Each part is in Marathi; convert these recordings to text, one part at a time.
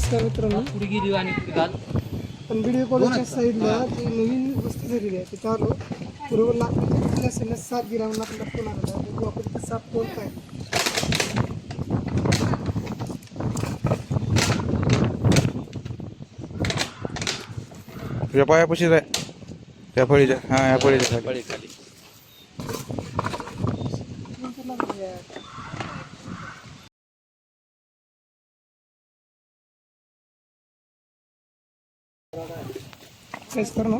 नमस्कार मित्रांनो. पुढे गेली आणि पुढे घाल पण व्हिडिओ कॉलच्या साईडला जी नवीन वस्ती झालेली आहे तिथं आलो. बरोबर लाकडाच्या असताना साप गिरा म्हणून आलेला आहे. बघू आपण ते साप कोण काय. तुझ्या पायापाशीच आहे. त्या फळीच्या. हा या फळीच्या खाली. पळे खाली काहीच कर ना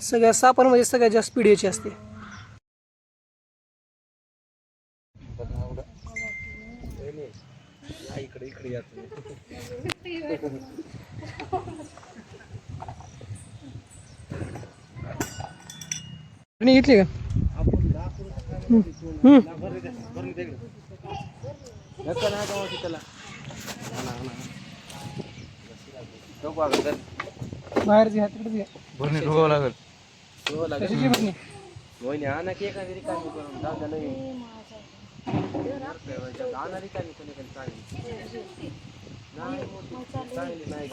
सगळ्या सापांमध्ये म्हणजे सगळ्यात जास्त पिढीची असते इकडे इकडे आणि घेतली का हम्म. हम्म. नका ना त्याला बाहेरची हात तिकडे घ्या. भरणी ठोकावं लागेल. लागेल. कशाची वहिनी आणा की एखादी रिकामी करून द्या नाही आणा रिकामी कोणी चांगली. नाही मोठी चांगली नाही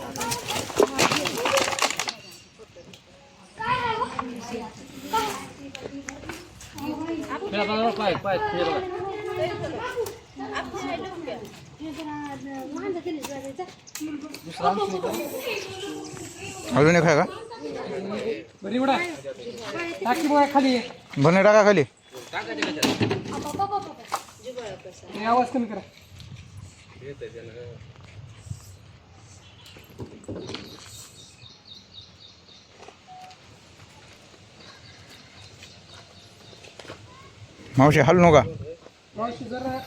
पाय पाय खेळ बघा. दुसरा आणखी का? अजून एक आहे का? खाली. भरणी टाका खाली. आवाज कमी करा. मावशी हलू नका. मावशी जरा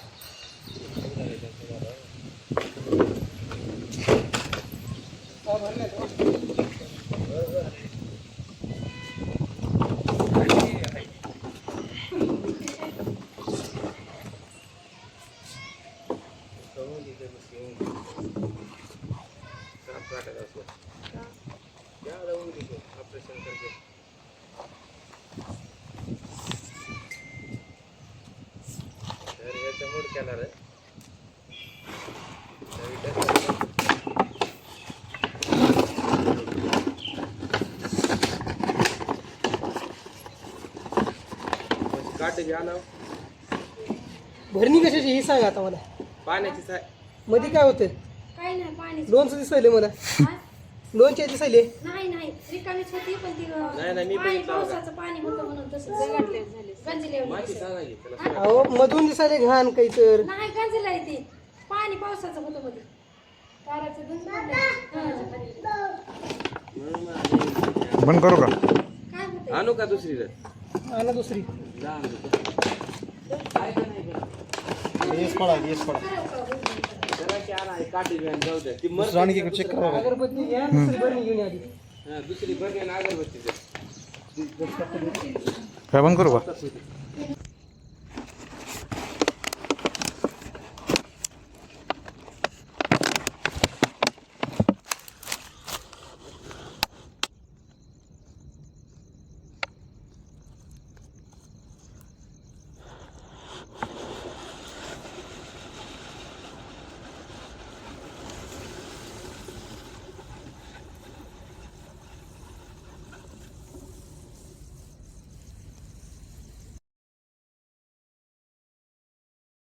साप काटायचा असतो. ऑपरेशन करके. तर आहे. तर इथं- म्हणजे काटे घ्या ना भरणी कशाची ही सांगा आता मला पाण्याची साय मध्ये काय होतं काही नाही पाणी लोणचं दिसायले मला. लोणचे दिसायले नाही नाही. रिकामीच होती पण ती नाही, नाही, मी पाणी बघितलं होतं. पावसाचं पाणी होतं म्हणून तसं गंजले माहिती सांगा की त्याला. अहो मधून दिसायले घाण काही तर. नाही गंजलं आहे ते. पाणी पावसाचं होतं मध्ये ताराचं गंज पडलं. हं. बंद करू का? काय होतं आणू का दुसरी काय आणा, जाऊ तर दुसरं बघा. अगरबत्ती घ्या दुसरी घेऊन या आधी हा, दुसरी बघ. काय बंद करू का.